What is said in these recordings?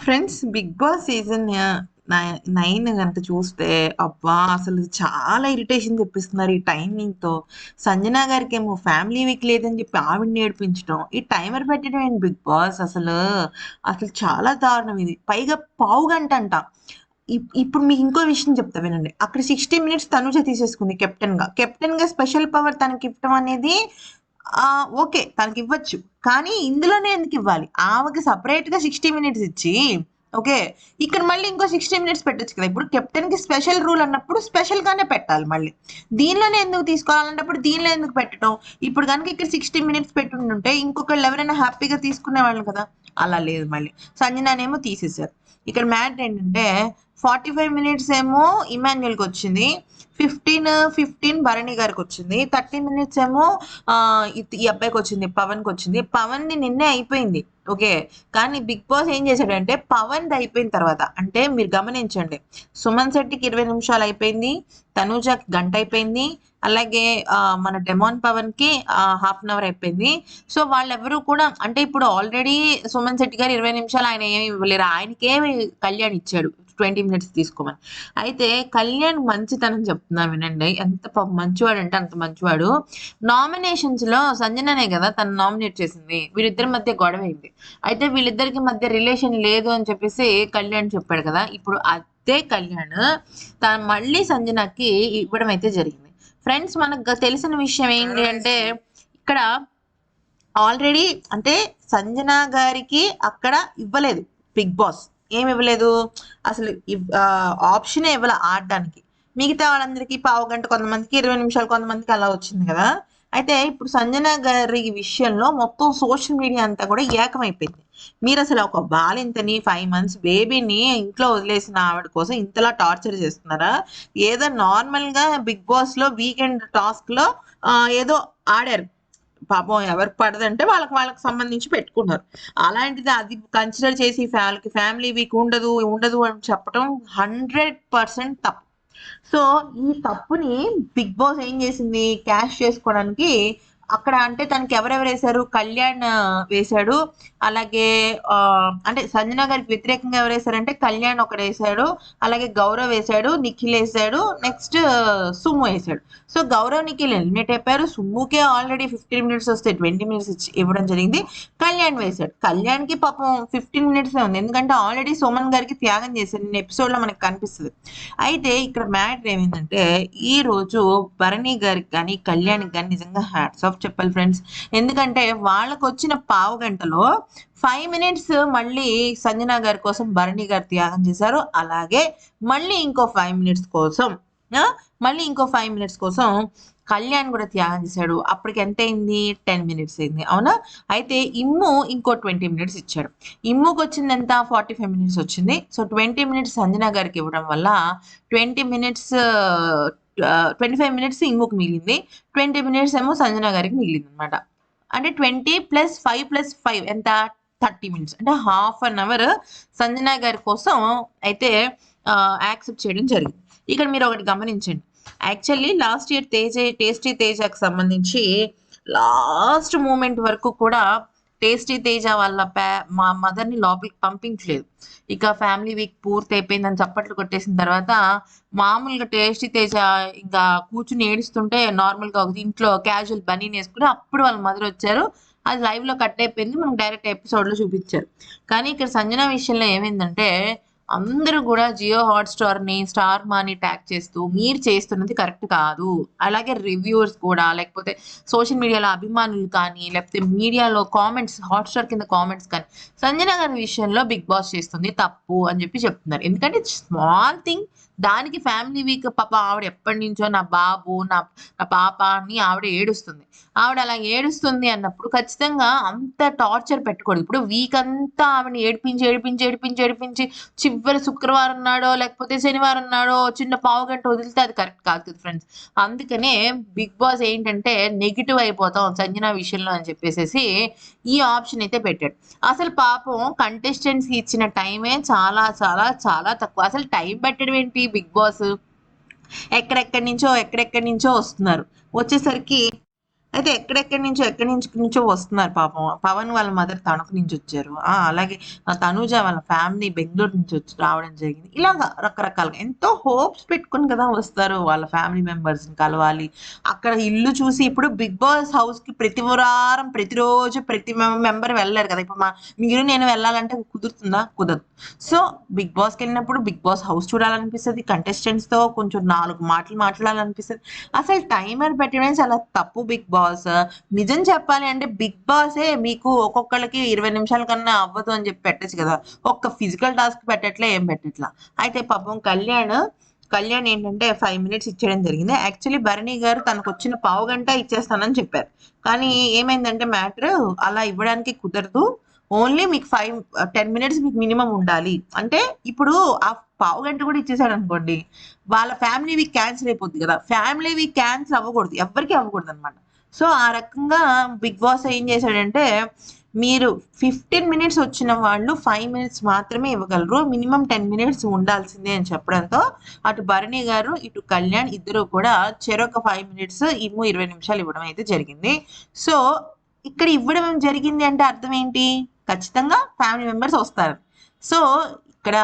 Friends Bigg Boss season nine కనుక చూస్తే అబ్బా అసలు చాలా ఇరిటేషన్ తెప్పిస్తున్నారు ఈ టైమింగ్తో సంజన గారికి ఏమో ఫ్యామిలీ వీక్ లేదని చెప్పి ఆవిడని ఏడిపించడం ఈ టైమర్ పెట్టడం ఏంటి బిగ్ బాస్ అసలు అసలు చాలా దారుణం ఇది పైగా పావు గంట అంట ఇప్- ఇప్పుడు మీకు ఇంకో విషయం చెప్తా వినండి అక్కడ సిక్స్టీ మినిట్స్ తనుజ తీసేసుకుంది కెప్టెన్గా కెప్టెన్గా స్పెషల్ పవర్ తనకి ఇవ్వటం అనేది ఓకే తనకి ఇవ్వచ్చు కానీ ఇందులోనే ఎందుకు ఇవ్వాలి ఆమెకి సపరేట్గా సిక్స్టీ మినిట్స్ ఇచ్చి ఓకే? ఇక్కడ మళ్ళీ ఇంకో సిక్స్టీ మినిట్స్ పెట్టచ్చు కదా. ఇప్పుడు కెప్టెన్కి స్పెషల్ రూల్ అన్నప్పుడు స్పెషల్ గానే పెట్టాలి మళ్ళీ. దీనిలోనే ఎందుకు తీసుకోవాలన్నప్పుడు దీనిలో ఎందుకు పెట్టడం? ఇప్పుడు కనుక ఇక్కడ సిక్స్టీ మినిట్స్ పెట్టుంటే ఇంకొకళ్ళు ఎవరైనా హ్యాపీగా తీసుకునే వాళ్ళు కదా. అలా లేదు మళ్ళీ. సంజనానేమో తీసేశారు. ఇక్కడ మ్యాట్ ఏంటంటే ఫార్టీ ఫైవ్ మినిట్స్ ఏమో ఇమాన్యుయల్కి వచ్చింది. ఫిఫ్టీన్ ఫిఫ్టీన్ భరణి గారికి వచ్చింది. థర్టీ మినిట్స్ ఏమో ఈ అబ్బాయికి వచ్చింది పవన్కి వచ్చింది. పవన్ది నిన్నే అయిపోయింది. ఓకే. కానీ బిగ్ బాస్ ఏం చేశాడంటే పవన్ది అయిపోయిన తర్వాత అంటే మీరు గమనించండి. సుమన్ శెట్టికి ఇరవై నిమిషాలు అయిపోయింది తనూజకి గంట అయిపోయింది అలాగే మన డెమాన్ పవన్కి హాఫ్ అన్ అవర్ అయిపోయింది. సో వాళ్ళెవరూ కూడా అంటే ఇప్పుడు ఆల్రెడీ సుమన్ శెట్టి గారు ఇరవై నిమిషాలు ఆయన ఏమి ఇవ్వలేరు. ఆయనకే కళ్యాణ్ ఇచ్చాడు. ట్వంటీ మినిట్స్ తీసుకోమని. అయితే కళ్యాణ్ మంచితనం చెప్తున్నాను వినండి. ఎంత మంచివాడు అంటే అంత మంచివాడు. నామినేషన్స్లో సంజననే కదా తను నామినేట్ చేసింది. వీళ్ళిద్దరి మధ్య గొడవ అయింది. అయితే వీళ్ళిద్దరికి మధ్య రిలేషన్ లేదు అని చెప్పేసి కళ్యాణ్ చెప్పాడు కదా. ఇప్పుడు అదే కళ్యాణ్ తను మళ్ళీ సంజనకి ఇవ్వడం అయితే జరిగింది. ఫ్రెండ్స్ మనకు తెలిసిన విషయం ఏంటి అంటే ఇక్కడ ఆల్రెడీ అంటే సంజన గారికి అక్కడ ఇవ్వలేదు బిగ్ బాస్. ఏమి ఇవ్వలేదు? అసలు ఆప్షనే ఇవ్వలే ఆడడానికి. మిగతా వాళ్ళందరికీ పావు గంట కొంతమందికి ఇరవై నిమిషాలు కొంతమందికి అలా వచ్చింది కదా? అయితే ఇప్పుడు సంజన గారి విషయంలో మొత్తం సోషల్ మీడియా అంతా కూడా ఏకమైపోయింది. మీరు అసలు ఒక బాలింతని ఫైవ్ మంత్స్ బేబీని ఇంట్లో వదిలేసిన ఆవిడ కోసం ఇంతలా టార్చర్ చేస్తున్నారా? ఏదో నార్మల్గా బిగ్ బాస్లో వీకెండ్ టాస్క్లో ఏదో ఆడారు. పాపం ఎవరికి పడదంటే వాళ్ళకి వాళ్ళకి సంబంధించి పెట్టుకున్నారు అలాంటిది అది కన్సిడర్ చేసి వాళ్ళకి ఫ్యామిలీ వీక్ ఉండదు ఉండదు అని చెప్పడం హండ్రెడ్ పర్సెంట్ తప్పు. సో ఈ తప్పుని బిగ్ బాస్ ఏం చేసింది? క్యాష్ చేసుకోవడానికి అక్కడ అంటే తనకి ఎవరెవరు వేశారు? కళ్యాణ్ వేశాడు. అలాగే అంటే సంజన గారికి వ్యతిరేకంగా ఎవరు వేశారంటే కళ్యాణ్ ఒకడు వేశాడు. అలాగే గౌరవ్ వేశాడు నిఖిల్ వేశాడు. నెక్స్ట్ సుమ్ము వేశాడు. సో గౌరవ్ నిఖిల్ ఎలిమినేట్ అయిపోయారు సుమ్ముకే ఆల్రెడీ ఫిఫ్టీన్ మినిట్స్ వస్తే ట్వంటీ మినిట్స్ ఇచ్చి ఇవ్వడం జరిగింది. కళ్యాణ్ వేశాడు. కళ్యాణ్కి పాపం ఫిఫ్టీన్ మినిట్స్ ఉంది. ఎందుకంటే ఆల్రెడీ సోమన్ గారికి త్యాగం చేశారు. నిన్న ఎపిసోడ్లో లో మనకి కనిపిస్తుంది. అయితే ఇక్కడ మ్యాటర్ ఏమైందంటే ఈ రోజు భరణి గారికి కానీ కళ్యాణ్కి కానీ నిజంగా హ్యాట్స్ ఆఫ్ చెప్పాలి ఫ్రెండ్స్ ఎందుకంటే వాళ్ళకు వచ్చిన పావు గంటలో ఫైవ్ మినిట్స్ మళ్ళీ సంజన గారి కోసం భరణి గారు త్యాగం చేశారు. అలాగే మళ్ళీ ఇంకో ఫైవ్ మినిట్స్ కోసం మళ్ళీ ఇంకో ఫైవ్ మినిట్స్ కోసం కళ్యాణ్ కూడా త్యాగం చేశాడు. అప్పటికి ఎంత అయింది టెన్ మినిట్స్ అయింది. అవునా? అయితే ఇమ్ము ఇంకో ట్వంటీ మినిట్స్ ఇచ్చాడు. ఇమ్ముకి వచ్చింది ఎంత ఫార్టీ ఫైవ్ మినిట్స్ వచ్చింది. సో ట్వంటీ మినిట్స్ సంజన గారికి ఇవ్వడం వల్ల twenty minutes twenty five minutes ఇంకొక మిగిలింది. ట్వంటీ మినిట్స్ ఏమో సంజన గారికి మిగిలింది అనమాట అంటే twenty plus five plus five ఎంత? థర్టీ మినిట్స్ అంటే హాఫ్ అన్ అవర్ సంజన గారి కోసం అయితే యాక్సెప్ట్ చేయడం జరిగింది. ఇక్కడ మీరు ఒకటి గమనించండి. Actually last year Teja tasty తేజకి సంబంధించి లాస్ట్ మూమెంట్ వరకు కూడా టేస్టీ తేజ వాళ్ళ పే మా మదర్ని లోపలికి పంపించలేదు. ఇక ఫ్యామిలీ వీక్ పూర్తి అయిపోయిందని చప్పట్లు కొట్టేసిన తర్వాత మామూలుగా టేస్టీ తేజ ఇంకా కూర్చుని ఏడుస్తుంటే నార్మల్గా ఒక ఇంట్లో క్యాజువల్ బనీని వేసుకుని అప్పుడు వాళ్ళ మదర్ వచ్చారు. అది లైవ్లో కట్ అయిపోయింది. మనకు డైరెక్ట్ ఎపిసోడ్లో చూపించారు. కానీ ఇక్కడ సంజన విషయంలో ఏమైందంటే అందరూ కూడా జియో హాట్స్టార్ని స్టార్ మాని ట్యాగ్ చేస్తూ మీరు చేస్తున్నది కరెక్ట్ కాదు. అలాగే రివ్యూవర్స్ కూడా లేకపోతే సోషల్ మీడియాలో అభిమానులు కానీ లేకపోతే మీడియాలో కామెంట్స్ హాట్స్టార్ కింద కామెంట్స్ కానీ సంజన గారి విషయంలో బిగ్ బాస్ చేస్తుంది తప్పు అని చెప్పి చెప్తున్నారు. ఎందుకంటే స్మాల్ థింగ్ దానికి ఫ్యామిలీ వీక్ పాప ఆవిడ ఎప్పటి నుంచో నా బాబు నా నా పాప అని ఆవిడ ఏడుస్తుంది. ఆవిడ అలా ఏడుస్తుంది అన్నప్పుడు ఖచ్చితంగా అంత టార్చర్ పెట్టకూడదు ఇప్పుడు వీక్ అంతా ఆవిడని ఏడిపించి ఏడిపించి ఏడిపించి ఏడిపించి చివరి శుక్రవారం నాడో లేకపోతే శనివారం నాడో చిన్న పావు గంట వదిలితే అది కరెక్ట్ కాదు కదా ఫ్రెండ్స్ అందుకనే బిగ్ బాస్ ఏంటంటే నెగిటివ్ అయిపోతాం సంజన విషయంలో అని చెప్పేసి ఈ ఆప్షన్ అయితే పెట్టాడు. అసలు పాపం కంటెస్టెంట్స్ ఇచ్చిన టైమే చాలా చాలా చాలా తక్కువ. అసలు టైం పెట్టడం ఏంటి? బిగ్ బాస్ ఎక్కడెక్కడి నుంచో ఎక్కడెక్కడి నుంచో వస్తున్నారు. వచ్చేసరికి అయితే ఎక్కడెక్కడి నుంచో ఎక్కడి నుంచి నుంచో వస్తున్నారు పాపం. పవన్ వాళ్ళ మదర్ తణుకు నుంచి వచ్చారు. ఆ, అలాగే ఆ తనూజ వాళ్ళ ఫ్యామిలీ బెంగళూరు నుంచి వచ్చి రావడం జరిగింది. ఇలాగా రకరకాలుగా ఎంతో హోప్స్ పెట్టుకుని కదా వస్తారు వాళ్ళ ఫ్యామిలీ మెంబర్స్ని కలవాలి. అక్కడ ఇల్లు చూసి ఇప్పుడు బిగ్ బాస్ హౌస్కి ప్రతి వారం ప్రతిరోజు ప్రతి మెంబర్ వెళ్ళారు కదా. ఇప్పుడు మా మీరు నేను వెళ్ళాలంటే కుదురుతుందా? కుదరదు. సో బిగ్ బాస్కి వెళ్ళినప్పుడు బిగ్ బాస్ హౌస్ చూడాలనిపిస్తుంది కంటెస్టెంట్స్తో కొంచెం నాలుగు మాటలు మాట్లాడాలనిపిస్తుంది. అసలు టైమర్ పెట్టడం చాలా తప్పు బిగ్ బాస్ నిజం చెప్పాలి అంటే బిగ్ బాసే మీకు ఒక్కొక్కరికి ఇరవై నిమిషాల కన్నా అవ్వదు అని చెప్పి పెట్టచ్చు కదా. ఒక్క ఫిజికల్ టాస్క్ పెట్టట్లే ఏం పెట్టట్లా. అయితే పాపం కళ్యాణ్ కళ్యాణ్ ఏంటంటే ఫైవ్ మినిట్స్ ఇచ్చేయడం జరిగింది. యాక్చువల్లీ భరణి గారు తనకు వచ్చిన పావు గంట ఇచ్చేస్తానని చెప్పారు. కానీ ఏమైందంటే మ్యాటర్ అలా ఇవ్వడానికి కుదరదు. ఓన్లీ మీకు ఫైవ్ టెన్ మినిట్స్ మీకు మినిమం ఉండాలి. అంటే ఇప్పుడు ఆ పావు గంట కూడా ఇచ్చేసాడు అనుకోండి వాళ్ళ ఫ్యామిలీ వీక్ క్యాన్సిల్ అయిపోద్ది కదా. ఫ్యామిలీ వీక్ క్యాన్సిల్ అవ్వకూడదు. ఎవరికి అవ్వకూడదు అనమాట సో ఆ రకంగా బిగ్ బాస్ ఏం చేశాడంటే మీరు ఫిఫ్టీన్ మినిట్స్ వచ్చిన వాళ్ళు ఫైవ్ మినిట్స్ మాత్రమే ఇవ్వగలరు. మినిమం టెన్ మినిట్స్ ఉండాల్సిందే అని చెప్పడంతో అటు భరణి గారు ఇటు కళ్యాణ్ ఇద్దరు కూడా చెరొక ఫైవ్ మినిట్స్ ఇమ్ము ఇరవై నిమిషాలు ఇవ్వడం అయితే జరిగింది. సో ఇక్కడ ఇవ్వడం జరిగింది అంటే అర్థం ఏంటి? ఖచ్చితంగా ఫ్యామిలీ మెంబర్స్ వస్తారు. సో ఇక్కడ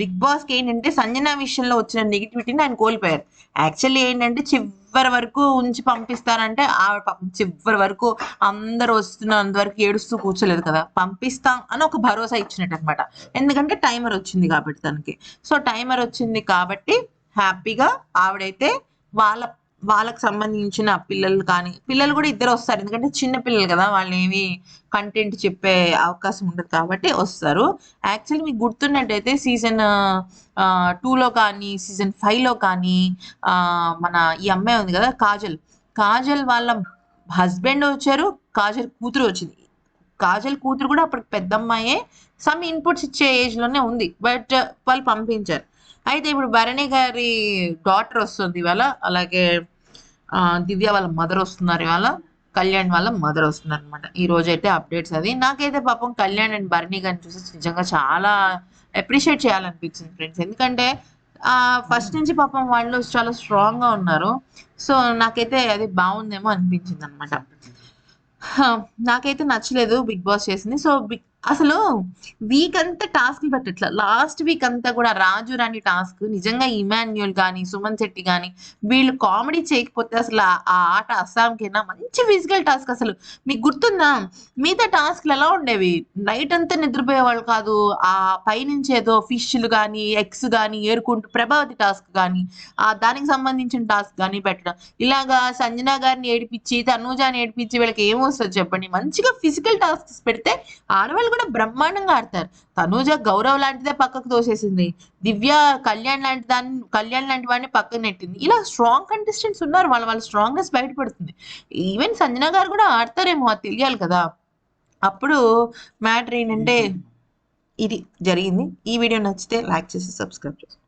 బిగ్ బాస్కి ఏంటంటే సంజన విషయంలో వచ్చిన నెగిటివిటీని ఆయన కోల్పోయారు. యాక్చువల్లీ ఏంటంటే చివరి చివరి వరకు ఉంచి పంపిస్తారంటే ఆవిడ చివరి వరకు అందరు వస్తున్నంత వరకు ఏడుస్తూ కూర్చోలేదు కదా. పంపిస్తాం అని ఒక భరోసా ఇచ్చినట్టు అనమాట ఎందుకంటే టైమర్ వచ్చింది కాబట్టి తనకి. సో టైమర్ వచ్చింది కాబట్టి హ్యాపీగా ఆవిడైతే వాళ్ళ వాళ్ళకి సంబంధించిన పిల్లలు కానీ పిల్లలు కూడా ఇద్దరు వస్తారు. ఎందుకంటే చిన్న పిల్లలు కదా వాళ్ళు ఏమి కంటెంట్ చెప్పే అవకాశం ఉండదు కాబట్టి వస్తారు. యాక్చువల్లీ మీకు గుర్తున్నట్టయితే సీజన్ టూలో కానీ సీజన్ ఫైవ్లో కానీ మన ఈ అమ్మాయి ఉంది కదా కాజల్. కాజల్ వాళ్ళ హస్బెండ్ వచ్చారు కాజల్ కూతురు వచ్చింది. కాజల్ కూతురు కూడా అప్పటికి పెద్ద అమ్మాయే సమ్ ఇన్పుట్స్ ఇచ్చే ఏజ్లోనే ఉంది బట్ వాళ్ళు పంపించారు. అయితే ఇప్పుడు భరణి గారి డాటర్ వస్తుంది ఇవాళ. అలాగే దివ్య వాళ్ళ మదర్ వస్తున్నారు ఇవాళ. కళ్యాణ్ వాళ్ళ మదర్ వస్తున్నారు అనమాట ఈ రోజు అయితే అప్డేట్స్ అది. నాకైతే పాపం కళ్యాణ్ అండ్ భరణి గారిని చూసి నిజంగా చాలా అప్రిషియేట్ చేయాలనిపించింది ఫ్రెండ్స్ ఎందుకంటే ఫస్ట్ నుంచి పాపం వాళ్ళు చాలా స్ట్రాంగ్గా ఉన్నారు. సో నాకైతే అది బాగుందేమో అనిపించింది అనమాట నాకైతే నచ్చలేదు బిగ్ బాస్ చేసింది. సో బిగ్ అసలు వీక్ అంతా టాస్క్లు పెట్టట్లా. లాస్ట్ వీక్ అంతా కూడా రాజు రాణి టాస్క్ నిజంగా ఇమాన్యుయల్ కానీ సుమన్ శెట్టి కానీ వీళ్ళు కామెడీ చేయకపోతే అసలు ఆ ఆ ఆట అస్సాంకైనా? మంచి ఫిజికల్ టాస్క్ అసలు. మీకు గుర్తుందా? మిగతా టాస్క్లు ఎలా ఉండేవి? నైట్ అంతా నిద్రపోయేవాళ్ళు కాదు ఆ పైనుంచి ఏదో ఫిష్లు కానీ ఎగ్స్ కానీ ఏరుకుంటూ ప్రభావతి టాస్క్ కానీ ఆ దానికి సంబంధించిన టాస్క్ కానీ పెట్టడం. ఇలాగా సంజన గారిని ఏడిపించి తనూజాని ఏడిపించి వీళ్ళకి ఏమొస్తుంది చెప్పండి. మంచిగా ఫిజికల్ టాస్క్స్ పెడితే ఆడవాళ్ళు కూడా బ్రహ్మాండంగా ఆడతారు. తనూజ గౌరవ్ లాంటిదే పక్కకు తోసేసింది. దివ్య కళ్యాణ్ లాంటి దాన్ని కళ్యాణ్ లాంటి వాడిని పక్కకు నెట్టింది. ఇలా స్ట్రాంగ్ కంటెస్టెంట్స్ ఉన్నారు. వాళ్ళ వాళ్ళ స్ట్రాంగ్నెస్ బయటపడుతుంది. ఈవెన్ సంజన గారు కూడా ఆడతారేమో అది తెలియాలి కదా. అప్పుడు మ్యాటర్ ఏంటంటే ఇది జరిగింది. ఈ వీడియో నచ్చితే లైక్ చేసి సబ్స్క్రైబ్ చేసుకోండి